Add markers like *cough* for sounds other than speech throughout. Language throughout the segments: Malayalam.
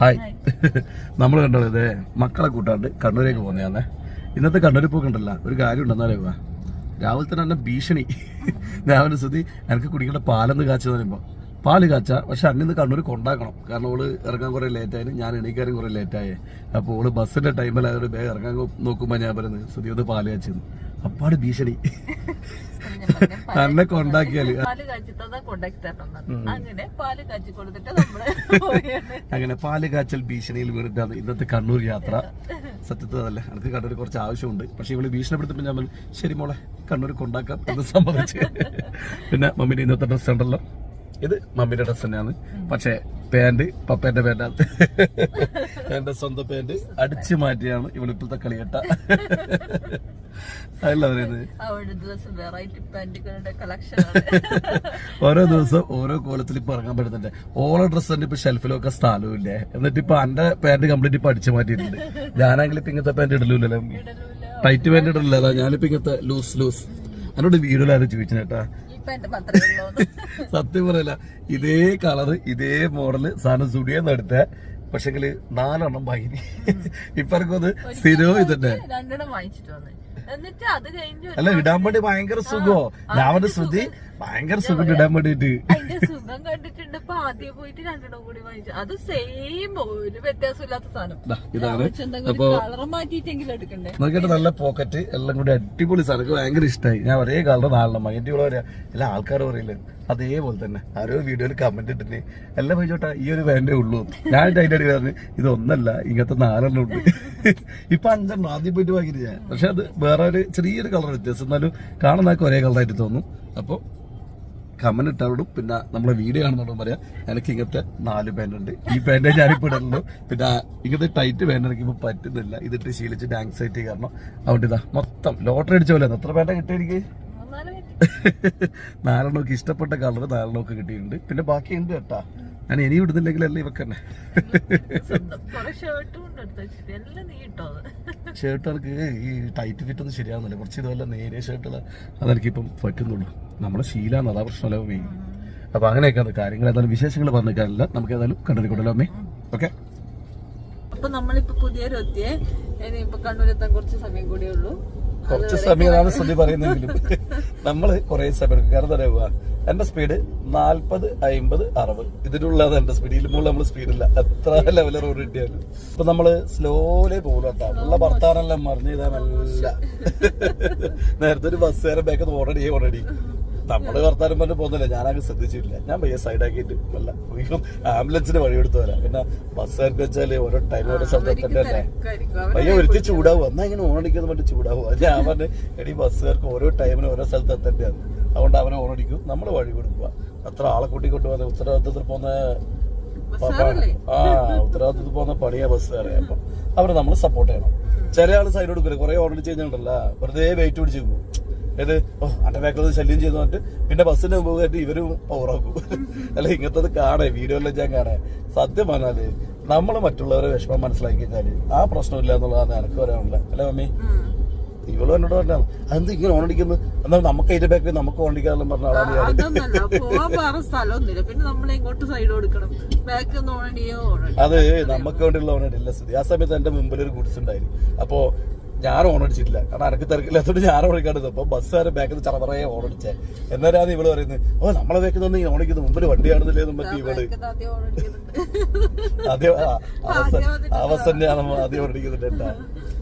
ഹായ്. *laughs* നമ്മൾ കണ്ടോ ഇതേ മക്കളെ കൂട്ടാണ്ട് കണ്ണൂരേക്ക് പോകുന്നതാണേ ഇന്നത്തെ കണ്ണൂർ പോക്കണ്ടല്ല. ഒരു കാര്യം ഉണ്ടെന്നാലേ രാവിലെ തന്നെ നല്ല ഭീഷണി. *laughs* രാവിലെ സ്ഥിതി എനിക്ക് കുടിക്കേണ്ട പാലെന്ന് കാച്ചെന്ന് പറയുമ്പോൾ പാൽ കാച്ച പക്ഷെ അന്നിന്ന് കണ്ണൂർ കൊണ്ടാക്കണം. കാരണം ഓൾ ഇറങ്ങാൻ കുറേ ലേറ്റായാലും ഞാൻ എണീക്കാനും കുറേ ലേറ്റായേ അപ്പോൾ ഓൾ ബസ്സിന്റെ ടൈമിൽ അതൊരു ബാഗ് ഇറങ്ങാൻ നോക്കുമ്പോൾ ഞാൻ പറയുന്നത് സ്ഥിതി ഒന്ന് പാൽ കാച്ചെന്ന്. അപ്പാട് ഭീഷണി. എന്നെ കൊണ്ടാക്കിയാൽ. അങ്ങനെ പാൽ കാച്ചൽ ഭീഷണിയിൽ വീണിട്ടാണ് ഇന്നത്തെ കണ്ണൂർ യാത്ര. *laughs* സത്യത്തിൽ അതല്ല എനിക്ക് കണ്ണൂർ കുറച്ച് ആവശ്യമുണ്ട്. പക്ഷെ ഇവൾ ഭീഷണിപ്പെടുത്തപ്പോൾ ഞാൻ ശരി മോളെ കണ്ണൂർ കൊണ്ടാക്കാം എന്ന് സമ്മതിച്ച്. *laughs* പിന്നെ മമ്മിന്റെ ഇന്നത്തെ ഡ്രസ് ഉണ്ടല്ലോ ഇത് മമ്മിയുടെ ഡ്രസ് തന്നെയാണ്. പക്ഷേ പാന്റ് പപ്പേന്റെ പാന്റ് എന്റെ സ്വന്തം പാന്റ് അടിച്ചു മാറ്റിയാണ് ഇവളിപ്പോഴത്തെ കളിയട്ട. അതല്ല പറയുന്നത് ഓരോ ദിവസം ഓരോ കോലത്തിൽ ഇപ്പൊ ഇറങ്ങാൻ പറ്റുന്നുണ്ട്. ഓരോ ഡ്രസ് തന്നെ ഇപ്പൊ ഷെൽഫിലൊക്കെ സ്ഥലവും ഇല്ലേ? എന്നിട്ട് ഇപ്പൊ എന്റെ പാന്റ് കംപ്ലീറ്റ് ഇപ്പൊ അടിച്ചു മാറ്റിയിട്ടുണ്ട്. ഞാനാണെങ്കിൽ ഇപ്പൊ ഇങ്ങനത്തെ പാന്റ് ഇടലൂല്ലോ ടൈറ്റ് പാന്റ് ഇടലില്ല ഞാനിപ്പോ ഇങ്ങനത്തെ ലൂസ് ലൂസ് എന്നോട് വീടുകളാരും ചോദിച്ചേട്ടാ സത്യം പറയല ഇതേ കളറ് ഇതേ മോഡൽ സാധനം സുടിയെന്ന് എടുത്ത. പക്ഷെങ്കിൽ നാലെണ്ണം വാങ്ങി. ഇപ്പൊ സ്ഥിരവും ഇതന്നെ. രണ്ടെണ്ണം വാങ്ങിച്ചിട്ട് വന്ന്. എന്നിട്ട് അത് കഴിഞ്ഞ് അല്ല ഇടാൻ വേണ്ടി ഭയങ്കര സുഖോ? ഞാൻ പറഞ്ഞ ശ്രുതി ഭയങ്കര സുഖം ഇടാൻ വേണ്ടിട്ട് അതിന്റെ സുഖം കണ്ടിട്ടുണ്ട്. ഇപ്പൊ ആദ്യം പോയിട്ട് രണ്ടെണ്ണം കൂടി വാങ്ങിച്ചു. അത് സെയിം ഒരു വ്യത്യാസമില്ലാത്ത സാധനം. ദാ, ഇതാണ്. എന്തെങ്കിലും കളർ മാറ്റിയിട്ടെങ്കിലും എടുക്കണ്ടേ? നോക്കിയിട്ട് നല്ല പോക്കറ്റ് എല്ലാം കൂടി അടിപൊളി സാധനം. ഭയങ്കര ഇഷ്ടമായി ഞാൻ ഒരേ കളർ നാലെണ്ണം മൈൻഡ് കൂടെ പറയാ എല്ലാ ആൾക്കാരും പറയില്ലേ അതേപോലെ തന്നെ. ആരോ വീഡിയോയിൽ കമന്റ് ഇട്ടിട്ട് എല്ലാം പോയിച്ചോട്ടാ ഈ ഒരു വേണ്ടേ ഉള്ളൂ. ഞാൻ അതിന്റെ അടി പറഞ്ഞു ഇതൊന്നല്ല ഇങ്ങനത്തെ നാലെണ്ണം ഉണ്ട്. ഇപ്പൊ അഞ്ചെണ്ണം ആദ്യം പോയിട്ട് വാങ്ങിയിട്ട് ഞാൻ. പക്ഷെ അത് വേറെ ഒരു ചെറിയൊരു കളർ വ്യത്യാസം. എന്നാലും കാണുന്നതൊക്കെ ഒരേ കളറായിട്ട് തോന്നും. അപ്പോൾ കമന്റ് ഇട്ടവരോടും പിന്നെ നമ്മളെ വീഡിയോ കാണുന്നവരോടും പറയാം എനിക്ക് ഇങ്ങനത്തെ നാല് പാന്റ് ഉണ്ട്. ഈ പാന്റേ ഞാനിപ്പോ ഇടുള്ളൂ പിന്നെ ഇങ്ങനത്തെ ടൈറ്റ് പാന്റ് എനിക്ക് ഇപ്പൊ പറ്റുന്നില്ല. ഇതിട്ട് ശീലിച്ചിട്ട് ആങ്സൈറ്റി കാരണം അതുകൊണ്ട് ഇതാ മൊത്തം ലോട്ടറി അടിച്ച പോലെ എത്ര പാന്റാ കിട്ടിയ എനിക്ക്. *laughs* നാലെണ്ണമൊക്കെ ഇഷ്ടപ്പെട്ട കളർ നാലെണ്ണമൊക്കെ കിട്ടിയിട്ടുണ്ട്. പിന്നെ ബാക്കി ഉണ്ട് കേട്ടാ ഞാൻ ഇനി ഇടുന്നില്ലെങ്കിലല്ല ഇവക്ക് തന്നെ ഷർട്ടും എനിക്ക് ഈ ടൈറ്റ് ഫിറ്റ് ഒന്നും ശരിയാവുന്നില്ല. കുറച്ച് ഇതുപോലെ നേരിയ ഷർട്ടുകൾ അതെനിക്കിപ്പം പറ്റുന്നുള്ളൂ. നമ്മുടെ ശീലാണ് അതാ പ്രശ്നമല്ലോ മെയിൻ അപ്പൊ അങ്ങനെയൊക്കെയാണ് കാര്യങ്ങൾ ഏതായാലും വിശേഷങ്ങൾ പറഞ്ഞേക്കാനല്ല നമുക്ക് ഏതായാലും കണ്ടിരിക്കണ്ടല്ലോ അമ്മേ. ഓക്കെ അപ്പൊ നമ്മളിപ്പോ പുതിയൊരു എത്തിയേ. ഇനിയിപ്പോ കണ്ണൂരെത്താൻ കുറച്ച് സമയം കൂടിയേ ഉള്ളൂ. കുറച്ച് സമയമാണ് ശ്രുതി പറയുന്നെങ്കിലും *laughs* നമ്മൾ കുറെ സമയം എടുക്കും. കാരണം തന്നെ പോവാ എന്റെ സ്പീഡ് നാല്പത് അമ്പത് അറുപത്. ഇതിനുള്ളതാണ് എന്റെ സ്പീഡ്. ഇതിൽ മുകളിൽ നമ്മൾ സ്പീഡില്ല എത്ര ലെവൽ റോഡ് കിട്ടിയാലും. ഇപ്പൊ നമ്മൾ സ്ലോലി പോകും കേട്ടോ. ഉള്ള ഭർത്താനെല്ലാം മറിഞ്ഞ് ഇതാ നല്ല *laughs* നേരത്തെ ഒരു ബസ്സുകാരൻ ബാക്ക് ഓടടി ഓടടി. നമ്മൾ വർത്താനം പറഞ്ഞു പോകുന്നില്ല. ഞാനങ്ങ് ശ്രദ്ധിച്ചിട്ടില്ല. ഞാൻ പയ്യെ സൈഡാക്കിയിട്ട് അല്ല ആംബുലൻസിന് വഴി എടുത്തു വരാം. പിന്നെ ബസ്സുകാർക്ക് വെച്ചാൽ ഓരോ ടൈം ഓരോ സ്ഥലത്തെത്തല്ലേ അല്ലേ? പയ്യ ഒരുത്തി ചൂടാവും. എന്നാ ഇങ്ങനെ ഓണടിക്കുന്ന മറ്റു ചൂടാവും? അത് ഞാൻ പറഞ്ഞു എടി ബസ്സുകാർക്ക് ഓരോ ടൈമിന് ഓരോ സ്ഥലത്ത് എത്തേണ്ടതാണ് അതുകൊണ്ട് അവനെ ഓണടിക്കും നമ്മൾ വഴി കൊടുക്കുക. അത്ര ആളെ കൂട്ടിക്കൊണ്ട് പോകുന്ന ഉത്തരവാദിത്തത്തിൽ പോകുന്ന ആ ഉത്തരവാദിത്തത്തിൽ പോകുന്ന പണിയാ ബസ്സുകാരെ അപ്പൊ അവരെ നമ്മൾ സപ്പോർട്ട് ചെയ്യണം. ചില ആൾ സൈഡ് കൊടുക്കില്ല കുറെ ഓർഡർ ചെയ്യുന്നുണ്ടല്ലോ വെറുതെ വെയിറ്റ് പിടിച്ച് പോകും ഏത്? ഓ അന്റെ ബാക്കിൽ ശല്യം ചെയ്തു പറഞ്ഞിട്ട് പിന്നെ ബസ്സിന് മുമ്പ് പോയിട്ട് ഇവരും പവറാക്കും *laughs* അല്ല ഇങ്ങനത്തെ കാണേ വീഡിയോ എല്ലാം ഞാൻ കാണേ. സത്യം പറഞ്ഞാൽ നമ്മൾ മറ്റുള്ളവരെ വിഷമം മനസ്സിലാക്കി കഴിഞ്ഞാൽ ആ പ്രശ്നമില്ല എന്നുള്ളതാണ് എനിക്ക് പറയാനുള്ളത്. അല്ലേ മമ്മി? ഇവളും എന്നോട് പറഞ്ഞാൽ അതെന്ത് ഇങ്ങനെ ഓണടിക്കുന്നു എന്നാൽ നമുക്ക് അതിന്റെ ബാക്കിൽ നമുക്ക് ഓണടിക്കാറില്ല പറഞ്ഞ ആളാണ് അത് നമുക്ക് വേണ്ടിയുള്ള ഓണടില്ല സ്ഥിതി ആ സമയത്ത് എന്റെ മുമ്പിൽ ഒരു ഗുഡ്സ് ഉണ്ടായിരുന്നു. അപ്പോ ഞാൻ ഓണടിച്ചിട്ടില്ല കാരണം അനക്ക് തിരക്കില്ലാത്തോണ്ട് ഞാൻ ഓടിക്കാണ്ടത് അപ്പൊ ബസ്സുകാരെ ബാക്കിൽ നിന്ന് ചറപറയെ ഓണടിച്ചേ എന്നാലാണ് ഇവൾ പറയുന്നത് ഓ നമ്മളെ ബാക്കിൽ നിന്ന് ഈ ഓണിക്കുന്നത് മുമ്പിൽ വണ്ടിയാണെന്നില്ലേ കാണുന്നില്ലേ പറ്റി ഇവൾ. ആദ്യം അവസ്ഥ ആദ്യം ഓടിക്കുന്നുണ്ട്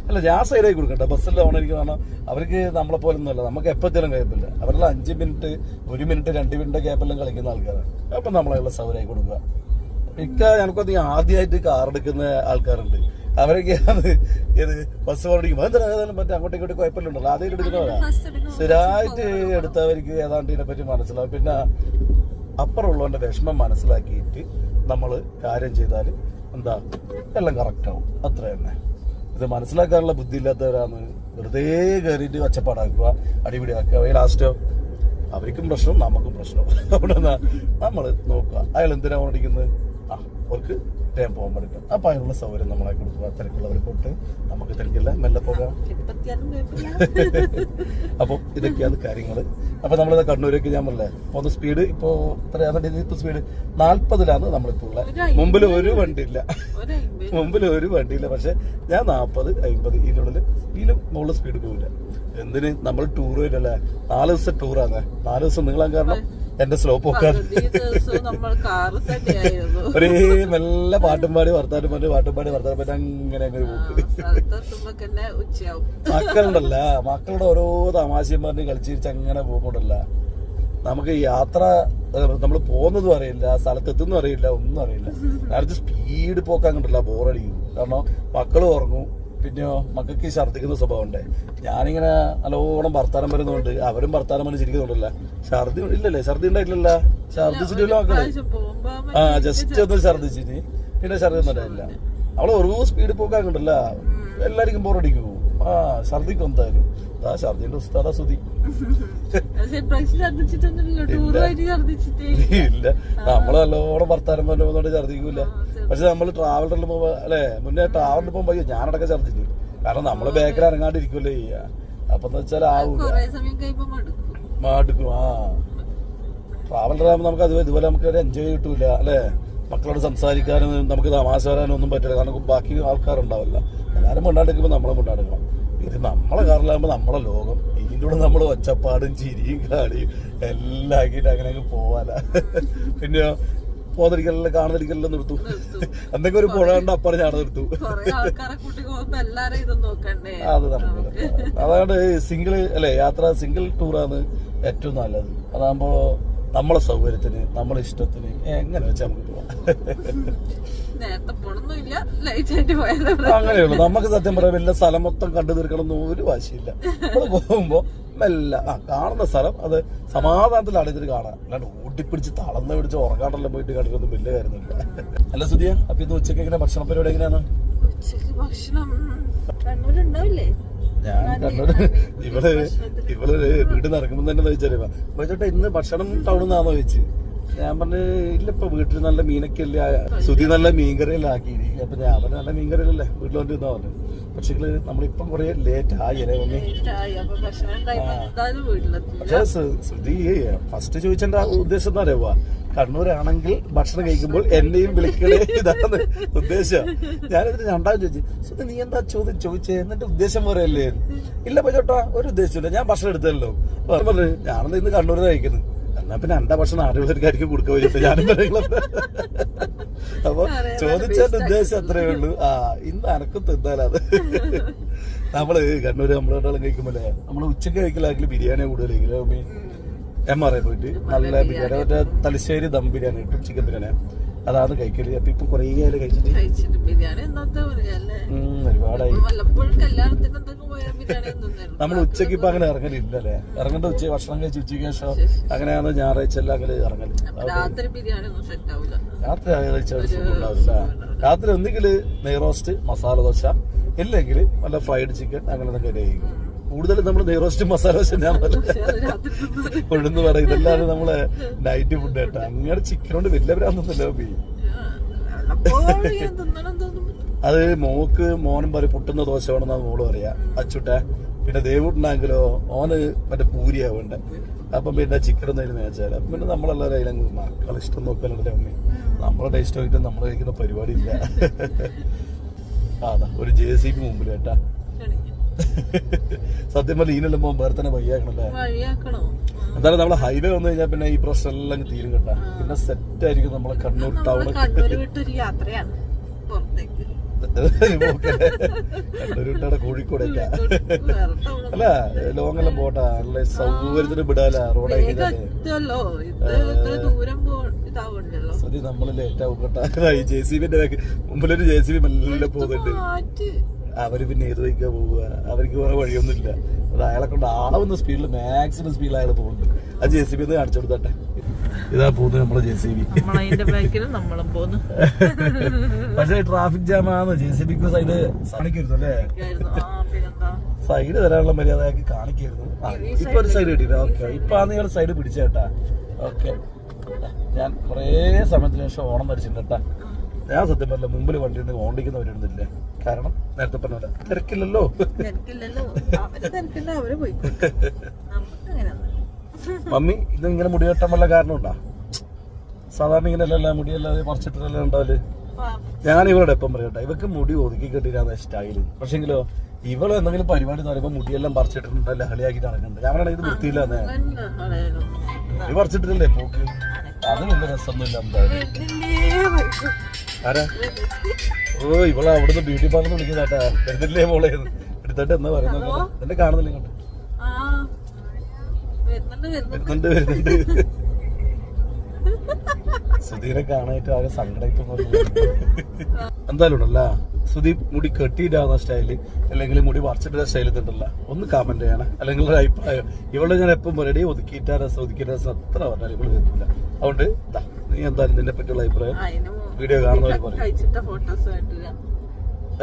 അല്ല ഞാൻ സൈഡായി കൊടുക്കട്ടെ ബസ്സിൽ ഓണടിക്കുക കാരണം അവർക്ക് നമ്മളെ പോലെ ഒന്നുമല്ല. നമുക്ക് എപ്പോഴത്തേലും കഴിപ്പില്ല അവരെല്ലാം അഞ്ച് മിനിറ്റ് ഒരു മിനിറ്റ് രണ്ട് മിനിറ്റ് ഗ്യാപ്പെല്ലാം കളിക്കുന്ന ആൾക്കാരാണ്. അപ്പൊ നമ്മളെല്ലാം സൗകര്യമായി കൊടുക്കുക. മിക്ക ഞങ്ങൾക്കധികം ആദ്യമായിട്ട് കാർ എടുക്കുന്ന ആൾക്കാരുണ്ട്. അവരൊക്കെ ഏത് ബസ് ഓടിക്കും എന്താ ഏതായാലും മറ്റേ അങ്ങോട്ടും ഇങ്ങോട്ടും കുഴപ്പമില്ലുണ്ടല്ലോ ആദ്യം എടുക്കുന്നവരാ സ്ഥിരമായിട്ട് എടുത്തവർക്ക് ഏതാണ്ട് ഇതിനെ പറ്റി മനസ്സിലാവും. പിന്നെ അപ്പുറമുള്ളവന്റെ വിഷമം മനസ്സിലാക്കിയിട്ട് നമ്മൾ കാര്യം ചെയ്താൽ എന്താ എല്ലാം കറക്റ്റ് ആവും. അത്ര തന്നെ. ഇത് മനസ്സിലാക്കാനുള്ള ബുദ്ധി ഇല്ലാത്തവരാണ് വെറുതെ കയറിയിട്ട് ഒച്ചപ്പാടാക്കുക അടിപിടിയാക്കുക. ഈ ലാസ്റ്റോ അവർക്കും പ്രശ്നം നമുക്കും പ്രശ്നം. അവിടെ നമ്മൾ നോക്കുക. അയാൾ എന്തിനാണ് ഓടിക്കുന്നത്? അവർക്ക് ടൈം പോകാൻ പഠിക്കും അപ്പൊ അതിനുള്ള സൗകര്യം നമ്മളെ കൊടുക്കുക തിരക്കുള്ളവർ പോട്ട് നമുക്ക് തിരക്കില്ല. മെല്ലെ പോകാം. എപ്പത്തിയാലും കുഴപ്പമില്ല അപ്പൊ ഇതൊക്കെയാണ് കാര്യങ്ങൾ അപ്പൊ നമ്മൾ കണ്ണൂരേക്ക് ഞാൻ പറഞ്ഞേ അപ്പൊ സ്പീഡ് ഇപ്പോ എത്രയാണ് ഇപ്പൊ സ്പീഡ് നാല്പതിലാണ് നമ്മളിപ്പോ ഉള്ളത്. മുമ്പിൽ ഒരു വണ്ടി ഇല്ല മുമ്പിൽ ഒരു വണ്ടിയില്ല. പക്ഷെ ഞാൻ നാൽപ്പത് അമ്പത് ഇതിനുള്ളിൽ ഇതിലും മുകളിൽ സ്പീഡ് പോകില്ല എന്തിന്? നമ്മൾ ടൂർ വരില്ല നാല് ദിവസം ടൂറാണ് നാല് ദിവസം നിങ്ങളാൻ കാരണം എന്റെ സ്ലോ തന്നെയായിരുന്നു. *laughs* ഒരേ നല്ല പാട്ടും പാടി വർത്താനം പാടി പാട്ടും പാടി വർത്താനം പാടി അങ്ങനെ അങ്ങനെ പോക്ക്. മക്കളുണ്ടല്ല മക്കളുടെ ഓരോ തമാശയും പറഞ്ഞ് കളിച്ചിരിച്ച് അങ്ങനെ പോകുമ്പോണ്ടല്ല. നമുക്ക് യാത്ര നമ്മൾ പോകുന്നതും അറിയില്ല സ്ഥലത്തെത്തുന്നും അറിയില്ല ഒന്നും അറിയില്ല. നേരത്തെ സ്പീഡ് പോക്കാൻ കണ്ടില്ല ബോറടിക്കും കാരണം മക്കളും ഉറങ്ങും. പിന്നെയോ മക്കൾക്ക് ഈ ഛർദ്ദിക്കുന്ന സ്വഭാവം ഉണ്ട് ഞാനിങ്ങനെ നല്ലോണം ഭർത്താനം വരുന്നുണ്ട് അവരും ഭർത്താനം പറഞ്ഞ് ചിരിക്കുന്നുണ്ടല്ല. ഛർദി ഇല്ലല്ലേ? ഛർദി ഉണ്ടായിട്ടില്ലല്ല ഛർദിച്ചിട്ടില്ല മക്കൾ ആ ജസ്റ്റ് ഒന്ന് ഛർദിച്ചിന് പിന്നെ ഛർദി ഒന്നും ഉണ്ടായില്ല അവൾ ഒരു സ്പീഡ് പോക്കാൻ കണ്ടല്ല എല്ലാവർക്കും ബോറടിക്കും ആ ഛർദിക്കും എന്തായാലും. ആ ഛർദിന്റെ ഉസ്താദ സുതി ഇല്ല. നമ്മൾ നല്ലോണം വർത്താനം പറഞ്ഞു പോകുന്നോണ്ട് ഛർദിക്കൂല പക്ഷെ നമ്മൾ ട്രാവലറിൽ പോകുമ്പോൾ അല്ലെ? മുന്നേ ട്രാവലറിൽ പോകുമ്പോൾ അയ്യോ ഞാനടക്കം ഛർദിച്ചു കാരണം നമ്മൾ ബാക്കിൽ ഇറങ്ങാണ്ടിരിക്കുമല്ലോ ചെയ്യാ. അപ്പൊ എന്ന് വെച്ചാൽ കഴിയുമ്പോ മടുക്കും. ആ. ട്രാവലർ ആകുമ്പോൾ നമുക്ക് അത് ഇതുപോലെ നമുക്ക് ഒരു എൻജോയ് കിട്ടൂല അല്ലെ? മക്കളോട് സംസാരിക്കാനും നമുക്ക് തമാശ വരാനും ഒന്നും പറ്റില്ല. കാരണം ബാക്കി ആൾക്കാരുണ്ടാവില്ല എല്ലാവരും മുണ്ടാടുക്കുമ്പോൾ നമ്മളെ മുണ്ടാടുക്കണം ഇത് നമ്മളെ കാറിലാകുമ്പോൾ നമ്മളെ ലോകം ഇതിന്റെ കൂടെ നമ്മൾ ഒച്ചപ്പാടും ചിരിയും കാടിയും എല്ലാം ആക്കിയിട്ട് അങ്ങനെ അങ്ങ് പോവാല. *laughs* പിന്നെ പോന്നിരിക്കലെല്ലാം കാണുന്നിരിക്കലെല്ലാം നിർത്തു. എന്തെങ്കിലും ഒരു പുഴ കണ്ട് അപ്പുറം ഞാൻ നിർത്തു. അത് അതാണ് സിംഗിൾ അല്ലെ യാത്ര സിംഗിൾ ടൂറാണ് ഏറ്റവും നല്ലത്. അതാകുമ്പോ നമ്മളെ സൗകര്യത്തിന് നമ്മളെ ഇഷ്ടത്തിന് എങ്ങനെ വെച്ചാൽ നമുക്ക് പോവാം. അങ്ങനെയുള്ളൂ. നമുക്ക് സത്യം പറയാം വലിയ സ്ഥലം മൊത്തം കണ്ടു തീർക്കണം എന്ന് ഒരു വാശിയില്ല. നമ്മൾ പോകുമ്പോ മെല്ലെ ആ കാണുന്ന സ്ഥലം അത് സമാധാനത്തിലാണ് ഇതിൽ കാണാൻ അല്ലാണ്ട് ഓട്ടിപ്പിടിച്ച് തളർന്ന് പിടിച്ച് ഉറങ്ങാണ്ടെല്ലാം പോയിട്ട് കണ്ടിട്ടൊന്നും വലിയ കാര്യമൊന്നുമില്ല. അല്ല സുധിയ അപ്പൊ ഇന്ന് ഉച്ചയ്ക്ക് എങ്ങനെ ഭക്ഷണ പരിപാടി എങ്ങനെയാണ്? ഭക്ഷണം കണ്ണൂരുണ്ടാവില്ലേ? ഞാൻ കണ്ണൂർ ഇവൾ ഇവൾ വീട്ടിൽ നടക്കുമ്പോ തന്നെ ചോദിച്ചാലേ ചോട്ടെ ഇന്ന് ഭക്ഷണം ടൗണിൽ നിന്നാണോ ചോദിച്ചു? ഞാൻ പറഞ്ഞു ഇല്ല ഇപ്പൊ വീട്ടിൽ നല്ല മീനൊക്കെ ഇല്ല? സുതി നല്ല മീൻകറിയിലാക്കി അപ്പൊ ഞാൻ പറഞ്ഞു നല്ല മീൻകറിയിലല്ലേ വീട്ടിൽ വന്നിരുന്നാ പറഞ്ഞു. പക്ഷേ നമ്മളിപ്പം കുറെ ലേറ്റ് ആയി അല്ലേ മമ്മി? പക്ഷേ സുതി ഫസ്റ്റ് ചോദിച്ചെന്റെ ഉദ്ദേശം എന്താ പറയുക കണ്ണൂരാണെങ്കിൽ ഭക്ഷണം കഴിക്കുമ്പോൾ എന്നെയും വിളിക്കണേ ഇതാണ് ഉദ്ദേശം. ഞാനിതിന് രണ്ടാമത് ചോദിച്ചു സുതി നീ എന്താ ചോദ്യം ചോദിച്ചേ? എന്നിട്ട് ഉദ്ദേശം പറയല്ലേ? ഇല്ല പച്ചോട്ടാ ഒരു ഉദ്ദേശമില്ല ഞാൻ ഭക്ഷണം എടുത്തല്ലോ. പറഞ്ഞു ഞാനെന്താ ഇന്ന് കണ്ണൂരിൽ കഴിക്കുന്നത് എന്നാ പിന്നെ എന്താ പക്ഷെ നാട്ടുകാർക്ക് കൊടുക്കാൻ വെച്ചിട്ട് ഞാനും പറയുന്നത് അപ്പൊ ചോദിച്ചതിന്റെ ഉദ്ദേശം അത്രേ ഉള്ളൂ. ആ ഇന്ന് അനക്കും തിന്നാലത് നമ്മൾ കണ്ണൂര് നമ്മളെ കഴിക്കുമ്പോഴേ നമ്മൾ ഉച്ചയ്ക്ക് കഴിക്കലാക്കി ബിരിയാണി കൂടുതൽ കഴിക്കില്ല എം ആർ ഐ പോയിട്ട്. നല്ല ബിരിയാണി. മറ്റേ തലശ്ശേരി ദം ബിരിയാണി കിട്ടും ചിക്കൻ ബിരിയാണി അതാണ് കഴിക്കൽ. അപ്പൊ ഇപ്പൊ കുറേ ആയാലും കഴിച്ചിട്ട് ഒരുപാടായി. നമ്മൾ ഉച്ചയ്ക്ക് ഇപ്പൊ അങ്ങനെ ഇറങ്ങലില്ല അല്ലേ ഇറങ്ങേണ്ട ഉച്ച ഭക്ഷണം കഴിച്ച് ഉച്ചയ്ക്ക് ശേഷം അങ്ങനെയാണ് ഞായറാഴ്ച എല്ലാം അങ്ങനെ ഇറങ്ങൽ? രാത്രി സുഖം ഉണ്ടാവില്ല രാത്രി ഒന്നുകിൽ നെയ്റോസ്റ്റ് മസാല ദോശ ഇല്ലെങ്കിൽ വല്ല ഫ്രൈഡ് ചിക്കൻ അങ്ങനെ കഴിക്കും കൂടുതലും നമ്മൾ നെയ്റോസ്റ്റ് മസാല കൊഴുന്ന് പറയും. ഇതല്ലാതെ നമ്മൾ നൈറ്റ് ഫുഡ് കേട്ടോ. അങ്ങനെ ചിക്കൻ കൊണ്ട് വലിയ ഭ്രാന്തൊന്നുമില്ല അത് മോക്ക് മോനും പറയും പൊട്ടുന്ന ദോശ വേണമെന്നാണ് മോൾ പറയാ. അച്ചുട്ടെ പിന്നെ ദേവുണ്ടെങ്കിലോ ഓന് മറ്റേ പൂരിയാ വേണ്ട അപ്പം പിന്നെ ചിക്കൻ എന്തെങ്കിലും മേച്ചാൽ അപ്പം പിന്നെ നമ്മളെല്ലാവരും അതിലങ്ങ് മക്കളെ ഇഷ്ടം നോക്കാനുണ്ടല്ലേ അമ്മ? നമ്മളെ ടേസ്റ്റ് നോക്കിയിട്ട് നമ്മൾ കഴിക്കുന്ന പരിപാടി ഇല്ല *laughs* അതാ ഒരു ജെ സി ബി മുമ്പിൽ കേട്ടാ. *laughs* സത്യം പറഞ്ഞാൽ ഈനെല്ലാം പോകുമ്പോൾ വേറെ തന്നെ വയ്യാക്കണല്ലേ? എന്തായാലും നമ്മളെ ഹൈവേ വന്നു കഴിഞ്ഞാൽ പിന്നെ ഈ പ്രശ്നം എല്ലാം തീരും കേട്ടാ. പിന്നെ സെറ്റ് ആയിരിക്കും നമ്മളെ കണ്ണൂർ ടൗൺ കണ്ണൂര് വിട്ടൊരു യാത്രയാണ് പുറത്തേക്ക്. കണ്ണൂർ വിട്ടാടെ കോഴിക്കോടൊക്കെ. അല്ല ലോങ് എല്ലാം പോട്ടാ. നല്ല സൗകര്യത്തിന് വിടാല. റോഡായി സതി നമ്മൾ ലേറ്റ് ആവും കേട്ടാ. *laughs* ഈ ജെ സി ബിന്റെ മുമ്പിലൊരു ജെ സി ബി മെല്ലെ പോകുന്നുണ്ട്. അവർ പിന്നെ ഏത് വഴിക്കാ പോവുക? അവർക്ക് വേറെ വഴിയൊന്നുമില്ല. അത് അയാളെ കൊണ്ട് ആവുന്ന സ്പീഡിൽ മാക്സിമം സ്പീഡിൽ അയാൾ പോകുന്നുണ്ട്. അത് ജെ സി ബി ഒന്ന് കാണിച്ചു കൊടുത്തട്ടെ. ഇതാ പോകുന്നത് നമ്മളെ ജെ സി ബി പക്ഷേ ട്രാഫിക് ജാം ആണ് ജെ സി ബിക്ക് സൈഡ് കാണിക്കരുത് അല്ലേ? ആ സൈഡ് തരാനുള്ള മര്യാദ അയാൾക്ക് കാണിക്കായിരുന്നു ഇപ്പൊ ഒരു സൈഡ് കിട്ടിയില്ല. ഓക്കെ ഇപ്പൊ ആണ് നിങ്ങൾ സൈഡ് പിടിച്ചേട്ടാ ഓക്കെ ഞാൻ കുറേ സമയത്തിന് ശേഷം ഓണം വരച്ചിട്ടുണ്ട് കേട്ടാ. ഞാൻ സത്യം പറഞ്ഞില്ല മുമ്പിൽ വണ്ടി ഉണ്ട് ഓണ്ടിക്കുന്ന വരുന്നില്ലേ കാരണം നേരത്തെ പറഞ്ഞ പോലെ തിരക്കില്ലല്ലോ. മമ്മി ഇത് ഇങ്ങനെ മുടി വെട്ടാൻ വല്ല കാരണമുണ്ടാ? സാധാരണ ഇങ്ങനെ അല്ലല്ല മുടിയല്ലാതെ പറിച്ചിട്ടല്ലേ ഉണ്ടാവൽ? ഞാൻ ഇവളുടെ എപ്പം പറയട്ടെ ഇവക്ക് മുടി ഒതുക്കി കെട്ടിട്ടാണ് സ്റ്റൈൽ പക്ഷെങ്കിലോ ഇവൾ എന്തെങ്കിലും പരിപാടി പറയുമ്പോ മുടിയെല്ലാം പറിച്ചിട്ടുണ്ട് ലഹളിയാക്കി നടക്കുന്നുണ്ട്. ഞാൻ പറയണ ഇത് വൃത്തിയില്ല നീ പറിച്ചിട്ടില്ലേ പോക്ക്. അത് വലിയ രസമൊന്നുമില്ല എന്തായാലും. ആരാ? ഓ ഇവളെ അവിടുന്ന് ബ്യൂട്ടി പാർലർ വിളിക്കുന്നേട്ടാ എടുത്തിട്ടില്ലേ മോളെ? എടുത്തിട്ട് എന്നാ പറയുന്നത് എന്നെ കാണുന്നില്ല ഇങ്ങോട്ട്. വരുന്നുണ്ട് സുധീരെ കാണാനായിട്ട് ആകെ സങ്കടമായിട്ട് എന്തായാലും ഉണ്ടല്ല സുദീപ് മുടി കെട്ടിയിട്ടാവുന്ന സ്റ്റൈൽ അല്ലെങ്കിൽ മുടി വറച്ചിട്ട സ്റ്റൈലിൽ ഇതുണ്ടല്ല. ഒന്ന് കമന്റ് ചെയ്യണം. അല്ലെങ്കിൽ ഒരു അഭിപ്രായം. ഇവളെ ഞാൻ എപ്പം പറയടി ഒതുക്കിയിട്ടാ രസം ഒതുക്കിയിട്ട രസം. അത്ര പറഞ്ഞാലും ഇവൾ കേൾക്കില്ല. അതുകൊണ്ട് നീ എന്തായാലും നിന്നെ പറ്റിയുള്ള അഭിപ്രായം വീഡിയോ കാണുന്നവർ പറയും. കഴിച്ചിട്ട ഫോട്ടോസ്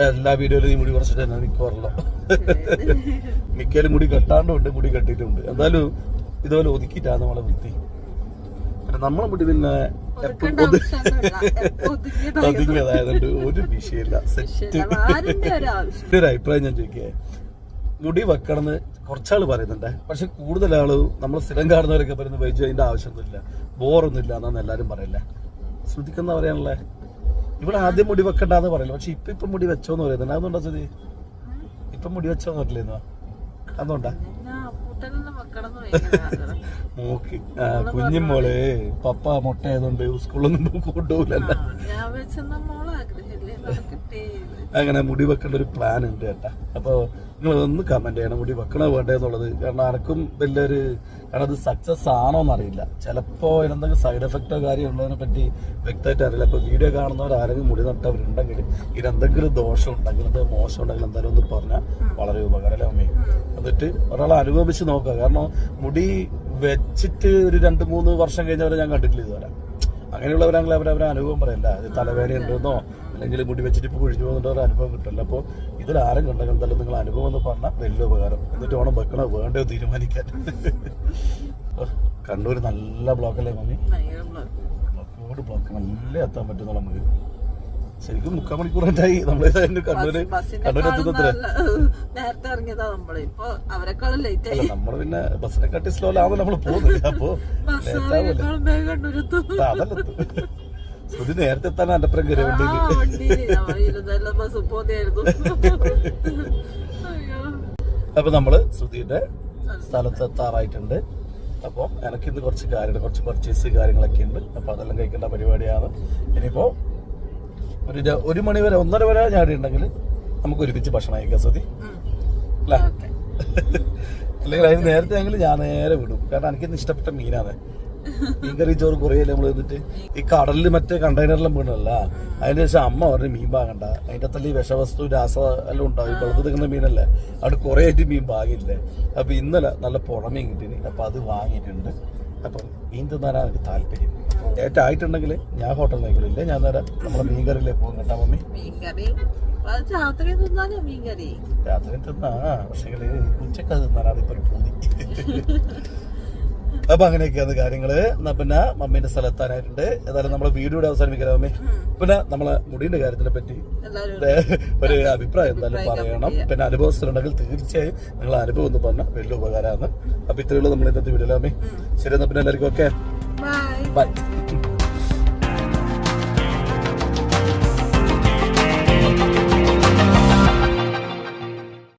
എല്ലാ വീഡിയോയിലും ഈ മുടി കുറച്ചിട്ട് തന്നെ മിക്കവാറല്ലോ *laughs* മിക്കയിലും മുടി കെട്ടാണ്ടുണ്ട് മുടി കെട്ടിയിട്ടുണ്ട്. എന്തായാലും ഇതുപോലെ ഒതുക്കിയിട്ടാണ് നമ്മളെ വൃത്തി. പിന്നെ നമ്മളെ മുടി പിന്നെ. *laughs* ഒതുങ്ങിയതായതുകൊണ്ട് ഒരു വിഷയമില്ല. സെറ്റ് *laughs* ഒരു അഭിപ്രായം ഞാൻ ചോദിക്കേ. മുടി വെക്കണമെന്ന് കുറച്ചാൾ പറയുന്നുണ്ട്. പക്ഷെ കൂടുതൽ ആൾ നമ്മൾ സ്ഥിരം കാണുന്നവരൊക്കെ പറയുന്നത് വെജ് അതിന്റെ ആവശ്യമൊന്നുമില്ല. ബോറൊന്നുമില്ല എന്നാണ് എല്ലാരും പറയല്ലേ. ശ്രുതിക്കെന്നാ പറയാനുള്ളത് ഇവിടെ ആദ്യം മുടി വെക്കണ്ടെന്ന് പറയുന്നു പക്ഷെ ഇപ്പൊ ഇപ്പൊ മുടി വെച്ചോന്ന് പറയുന്നുണ്ട്. അതുകൊണ്ടാ ശ്രുതി ഇപ്പൊ മുടി വെച്ചോന്ന് പറ്റില്ലെന്നോ അതുകൊണ്ടാ. *laughs* മോക്ക്. ആ കുഞ്ഞിമോൾ പപ്പ മുട്ട ആയതുകൊണ്ട് സ്കൂളിലൊന്നും കൊണ്ടുപോകില്ലല്ല അങ്ങനെ മുടി വെക്കേണ്ട ഒരു പ്ലാൻ ഉണ്ട് കേട്ടാ അപ്പോൾ നിങ്ങൾ ഒന്ന് കമന്റ് ചെയ്യണം മുടി വെക്കണോ വേണ്ടേ എന്നുള്ളത്. കാരണം ആർക്കും വലിയൊരു കാരണം അത് സക്സസ് ആണോ എന്നറിയില്ല. ചിലപ്പോ എന്തെങ്കിലും സൈഡ് എഫക്റ്റോ കാര്യം ഉള്ളതിനെ പറ്റി വ്യക്തമായിട്ട് അറിയില്ല. അപ്പോൾ വീഡിയോ കാണുന്നവർ ആരെങ്കിലും മുടി നട്ടവരുണ്ടെങ്കിൽ ഇതിനെന്തെങ്കിലും ദോഷം ഉണ്ടെങ്കിൽ എന്തെങ്കിലും മോശം ഉണ്ടെങ്കിൽ എന്തായാലും ഒന്ന് പറഞ്ഞാൽ വളരെ ഉപകാരമല്ലേ അമ്മയും എന്നിട്ട് ഒരാളെ അനുഭവിച്ച് നോക്കുക. കാരണം മുടി വെച്ചിട്ട് ഒരു രണ്ട് മൂന്ന് വർഷം കഴിഞ്ഞവരെ ഞാൻ കണ്ടിട്ടില്ല ഇതുവരെ. അങ്ങനെയുള്ളവരാണെങ്കിൽ അവരവരെ അവരെ അനുഭവം പറയല്ല. തലവേദന ഉണ്ടെന്നോ അല്ലെങ്കിൽ മുടി വെച്ചിട്ട് ഇപ്പോൾ കുഴിഞ്ഞു പോകുന്നുണ്ട് ഒരു അനുഭവം കിട്ടില്ല അപ്പോൾ ഇതിൽ ആരും കണ്ടെങ്കിൽ എന്തായാലും നിങ്ങൾ അനുഭവം എന്ന് പറഞ്ഞാൽ വലിയ ഉപകാരം. എന്നിട്ട് വേണം വെക്കണോ വേണ്ടോ തീരുമാനിക്കാൻ. കണ്ണൂർ നല്ല ബ്ലോക്കല്ലേ മമ്മി? ബ്ലോക്കോട് ബ്ലോക്ക്. നല്ല എത്താൻ പറ്റുന്നു നമുക്ക്. ശരിക്കും മുക്കാൽ മണിക്കൂറായി നമ്മൾ കണ്ണൂര് കണ്ണൂർ എത്തുന്നത്ര. നേരത്തെ ഇറങ്ങിയതാ നമ്മൾ. ഇപ്പൊ അവരെക്കാളും ലേറ്റ് ആയി. നമ്മൾ പിന്നെ ബസ്സിനെ കാട്ടി സ്ലോ ആവുമ്പോൾ നമ്മൾ പോകുന്നില്ല. അപ്പോ അതല്ല. ശ്രുതി നേരത്തെ തന്നെ കയറിയ വണ്ടിയിൽ ഇരുന്നെല്ലാം ബസ് പോന്നെയായിരുന്നു അപ്പൊ നമ്മൾ ശ്രുതിയുടെ സ്ഥലത്ത് എത്താറായിട്ടുണ്ട്. അപ്പൊ എനിക്ക് ഇന്ന് കുറച്ച് കാര്യങ്ങൾ കുറച്ച് പർച്ചേസ് കാര്യങ്ങളൊക്കെ ഉണ്ട്. അപ്പൊ അതെല്ലാം കഴിക്കേണ്ട പരിപാടിയാണ്. ഇനിയിപ്പോ ഒരു ഒരു മണി വരെ ഒന്നര വരെ ഞാൻ ഉണ്ടെങ്കിൽ നമുക്ക് ഒരുമിച്ച് ഭക്ഷണം കഴിക്കാം ശ്രുതി. ഓക്കേ. അല്ലെങ്കിൽ അതിന് നേരത്തെ ആണെങ്കിൽ ഞാൻ നേരെ വിടും. കാരണം എനിക്കിന്ന് ഇഷ്ടപ്പെട്ട മീനാണ്. മീൻകറി ചോറ് കുറേ നമ്മൾ എന്നിട്ട് ഈ കടലിൽ മറ്റേ കണ്ടെയ്നറിലും വീണല്ല അതിന് ശേഷം അമ്മ പറഞ്ഞു മീൻ പാകണ്ട അതിന്റെ അകത്തല്ല ഈ വിഷവസ്തു രാസ എല്ലാം ഉണ്ടാവും. ഈ വെള്ളത്തിൽ നിൽക്കുന്ന മീനല്ലേ. അവിടെ കുറേ ആയിട്ട് മീൻ പാകില്ലേ അപ്പൊ ഇന്നലെ നല്ല പുഴമീൻ കിട്ടീനി. അപ്പൊ അത് വാങ്ങിയിട്ടുണ്ട്. അപ്പൊ മീൻ തിന്നാനാണ് എനിക്ക് താല്പര്യം. ഏറ്റവും ആയിട്ടുണ്ടെങ്കിൽ ഞാൻ ഹോട്ടൽ നോക്കില്ല ഞാൻ നേരെ നമ്മുടെ മീൻകറിയിലേക്ക് പോകും കേട്ടാ മമ്മി മീൻകറി രാത്രി മീൻകറി രാത്രി തിന്നാ. പക്ഷേ ഉച്ചക്കത് തിന്നാനാണ് ഇപ്പൊ പൂതി. അപ്പൊ അങ്ങനെയൊക്കെയാണ് കാര്യങ്ങൾ. എന്നാ പിന്നെ മമ്മീന്റെ സ്ഥലത്താനായിട്ടുണ്ട് ഏതായാലും നമ്മളെ വീഡിയോയുടെ അവസാനിപ്പിക്കാം മമ്മി. പിന്നെ നമ്മളെ മുടിയുടെ കാര്യത്തിനെ പറ്റി ഒരു അഭിപ്രായം എന്തായാലും പറയണം. പിന്നെ അനുഭവസ്ഥലുണ്ടെങ്കിൽ തീർച്ചയായും നിങ്ങൾ അനുഭവം എന്ന് പറഞ്ഞാൽ വലിയ ഉപകാരമാണ്. അപ്പൊ ഇത്രയുള്ള നമ്മൾ ഇന്നത്തെ വീഡിയോ അമ്മി ശരി എന്നാ പിന്നെ എല്ലാവർക്കും ഓക്കെ. ബൈ